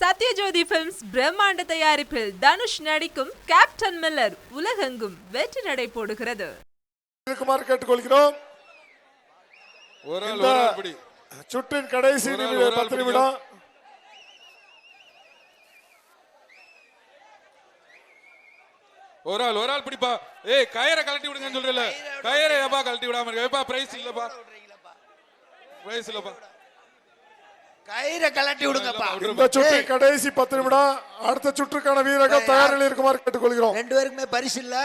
Sathyajothi films பிரம்மாண்ட தயாரிப்பில் தனுஷ் நடிக்கும் கேப்டன் மில்லர் உலகெங்கும் வெற்றி நடை போடுகிறது. கேட்டுக்கொள்கிறோம். ஒரு ஆள் இந்த ஒரு ஆள் பிடி சுற்றின் கடைசி பத்து நிமிடம் ஒரு ஆள் ஒரு ஆள் பிடிப்பா. ஏய் கயிறை கழட்டி விடுங்கன்னு சொல்றல கயிறை ஏப்பா கழட்டி விடாம இருக்க? ஏப்பா பிரைஸ் இல்லப்பா. பிரைஸ் இல்லப்பா. கயிறை கலட்டி விடுங்கப்பா. இந்த சுற்றின் கடைசி பத்து நிமிடம். அடுத்த சுற்றுக்கான வீரர்கள் தயாரில் இருக்குமாறு கேட்டுக்கொள்கிறோம். ரெண்டு பேருக்குமே பரிசு இல்ல.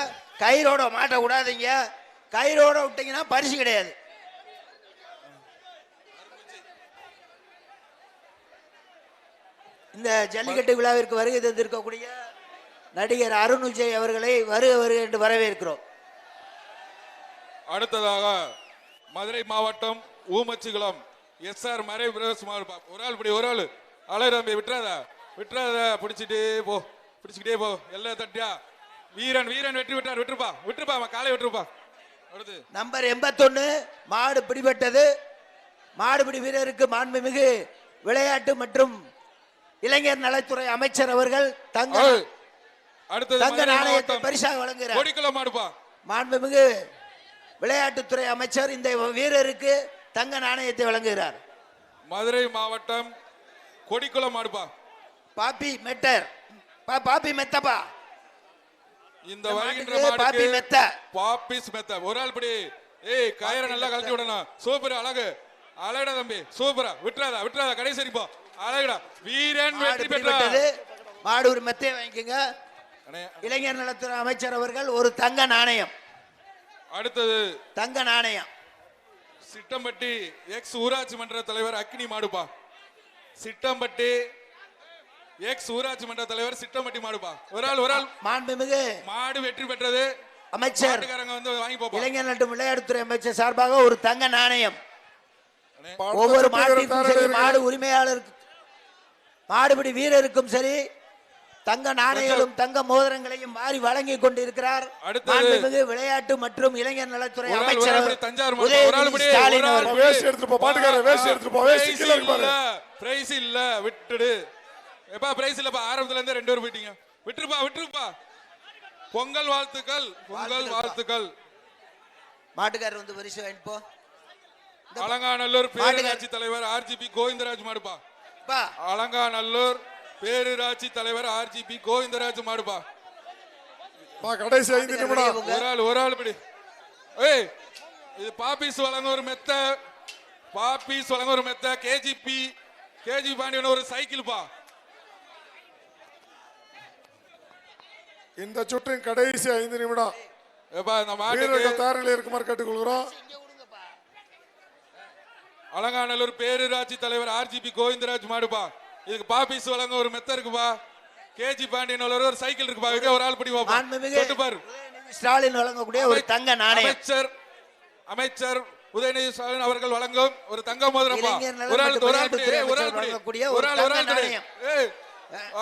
கயிறோட மாட்ட விடாதீங்க. கயிறோட விட்டீங்கன்னா பரிசு கிடையாது. இந்த ஜல்லிக்கட்டு விழாவிற்கு வருகை தந்திருக்கக்கூடிய நடிகர் அருண் விஜய் அவர்களை வருக வருக என்று வரவேற்கிறோம். அடுத்ததாக மதுரை மாவட்டம் ஊமச்சிகுளம். எஸ் ஆர் மறை பிரதேசமாக ஒரு ஆள் பிடி ஒரு ஆள். அலை தம்பி விட்டுறாத. விட்டுறாத. பிடிச்சிட்டே போ. பிடிச்சிக்கிட்டே போ. எல்லாம் தட்டியா? வீரன் வீரன் வெற்றி விட்டார் விட்டுருப்பா. விட்டுருப்பா அவன் காலை விட்டுருப்பா. அடுத்து. நம்பர் எண்பத்தொன்னு மாடு பிடிபட்டது. மாடுபிடி வீரருக்கு மாண்புமிகு விளையாட்டு மற்றும் இளைஞர் நலத்துறை அமைச்சர் அவர்கள் தங்க அடுத்தது தங்க நாணயத்தை பரிசாக வழங்குகிறார். மாடுப்பா. மாண்புமிகு விளையாட்டுத்துறை அமைச்சர். இந்த வீரருக்கு தங்க நாணயத்தை வழங்குகிறார். மதுரை மாவட்டம் கொடிக்குளம் மாடுப்பா பாப்பி மெட்டர். பாப்பி மெத்தப்பா. இந்த வருகின்ற பாப்பி மெத்த. பாப்பிஸ் மெத்த. ஒரு ஆள் படி ஏய் கயிறை நல்லா கழட்டி விடணும். சூப்பர் அழகு. அழகடா தம்பி சூப்பரா. விட்டுறாதா விட்டுறாதா. கடைசி போ அழகுடா. வீரன் வெற்றி பெற்றா பிடிபட்டது. மாடு ஒரு மெத்தையை வாங்கிக்கோங்க இளைஞர் நலத்துறை அமைச்சர் அவர்கள் ஒரு தங்க நாணயம். அடுத்தது. தங்க நாணயம். சிட்டம்பட்டி எக்ஸ் ஊராட்சி மன்ற தலைவர் அக்னி மாடுப்பா. சிட்டம்பட்டி எக்ஸ் ஊராட்சி மன்ற தலைவர் சிட்டம்பட்டி மாடுப்பா. ஒரு ஆள் ஒரு ஆள். மாண்புமிகு மாடு வெற்றி பெற்றது. அமைச்சர். வந்து வாங்கி போப்பா. இளைஞர் மற்றும் விளையாட்டுத்துறை அமைச்சர் சார்பாக ஒரு தங்க நாணயம். ஒவ்வொரு மாட்டிற்கும் சரி மாடு உரிமையாளருக்கு மாடுபிடி வீரருக்கும் சரி தங்க நாணயங்களும் தங்க மோதிரங்களையும் மாறி வழங்கி கொண்டிருக்கிறார். அடுத்தது- மாண்புமிகு விளையாட்டு மற்றும் இளைஞர் நலத்துறை அமைச்சர் தஞ்சாவூர் உதயநிதி ஸ்டாலின் அவர்கள். போ, பாட்டுக்காரர் போ, வேஷ்டி பிரைஸ் கீழே இருக்கு பாரு. இல்ல, பிரைஸ் இல்ல விட்டுடு. எப்பா பிரைஸ் இல்லப்பா ஆரம்பத்துல இருந்து ரெண்டு பேரும் போயிட்டீங்க. விட்டுருப்பா விட்டுருப்பா. பொங்கல் வாழ்த்துக்கள் பொங்கல் வாழ்த்துக்கள். மாட்டுக்காரர் வந்து பரிசு வாங்கிட்டு போ. அலங்காநல்லூர் பேரூராட்சி தலைவர் ஆர்ஜிபி கோவிந்தராஜ் மாடுப்பா. பா. அலங்காநல்லூர் பேரூராட்சி தலைவர் ஆர்ஜிபி கோவிந்தராஜ் மாடுப்பா பா, கடைசி ஐந்து நிமிடம். ஒரு ஆள் ஒரு ஆள் பிடி. ஏய் இது பாப்பீஸ் வழங்க ஒரு மெத்த. பாப்பீஸ் வழங்க ஒரு மெத்த. கேஜிபி கேஜி பாண்டியன் ஒரு சைக்கிள் பா. இந்த சுற்றின் கடைசி ஐந்து நிமிடம். ஏப்பா இந்த மாட்டுக்கு தயாரில் இருக்குமாறு கேட்டுக்கொள்கிறோம். அலங்காநல்லூர் பேரூராட்சி தலைவர் ஆர்ஜிபி கோவிந்தராஜ் மாடுப்பா இதுக்கு பாப்பீஸ் வழங்க ஒரு மெத்த இருக்குப்பா கேஜி பாண்டியன் ஒரு ஒரு சைக்கிள் இருக்குப்பா இங்க ஒரு ஆள் பிடி பாப்பா மாண்புமிகு தொட்டு பாரு. உதயநிதி ஸ்டாலின் வழங்கக்கூடிய ஒரு தங்க நாணயம். அமைச்சர் அமைச்சர் உதயநிதி ஸ்டாலின் அவர்கள் வழங்கும் ஒரு தங்க நலன் ஒரு ஆள் ஒரு ஆள் ஒரு ஆள் ஒரு ஆள் ஒரு ஆள்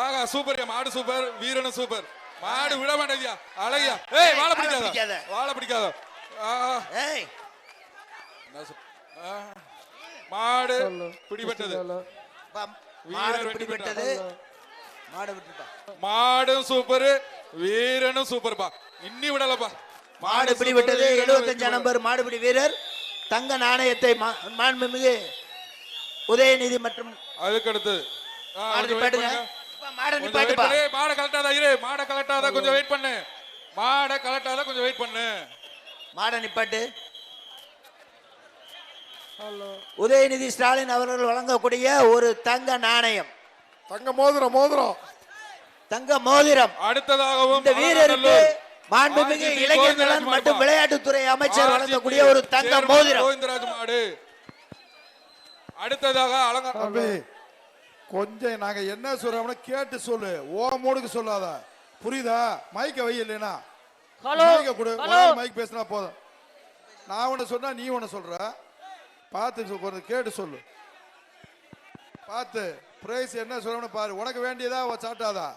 ஆகா சூப்பர் மாடு சூப்பர் வீரனும் சூப்பர். மாடு விட மாட்டேங்கியா அழகியா? ஏய் வாழை பிடிக்காத. வாழை பிடிக்காத. மாடு பிடிபட்டது. மாடு பிடிபட்டது. மாடு விட்டுப்பா மாடும் சூப்பர் வீரனும் சூப்பர்ப்பா. இன்னி விடலப்பா. மாடு பிடிபட்டது. எழுபத்தஞ்சு நம்பர் மாடுபிடி வீரர். தங்க நாணயத்தை மாண்புமிகு உதயநிதி மற்றும் அதுக்கடுத்து பண்ணு. மாடை கலட்டாத இரு. மாடை கலட்டாத கொஞ்சம் வெயிட் பண்ணு. மாடை கலட்டாத கொஞ்சம் வெயிட் பண்ணு. மாடை நிப்பாட்டு. உதயநிதி ஸ்டாலின் அவர்கள் வழங்கக்கூடிய ஒரு தங்க நாணயம். தங்க மோதிரம் மோதிரம். தங்க மோதிரம். அடுத்ததாகவும் இந்த வீரருக்கு மாண்புமிகு இளைஞர் நலன் மற்றும். விளையாட்டுத்துறை அமைச்சர் வழங்கக்கூடிய ஒரு தங்க மோதிரம். கோவிந்தராஜ் மாடு. அடுத்ததாக அலங்கா கொஞ்சம் நாங்க என்ன சொல்றோம்னா கேட்டு சொல்லு. ஓ மூடுக்கு சொல்லாத. புரியுதா? மைக்க வை இல்லைனா மைக்க கொடு. மைக் பேசினா போதும். நான் ஒன்று சொன்னா நீ ஒன்று சொல்ற. பார்த்து கொஞ்சம் கேட்டு சொல்லு. பார்த்து பிரைஸ் என்ன சொல்லணும்னு பாரு. உனக்கு வேண்டியதா சாட்டாதா?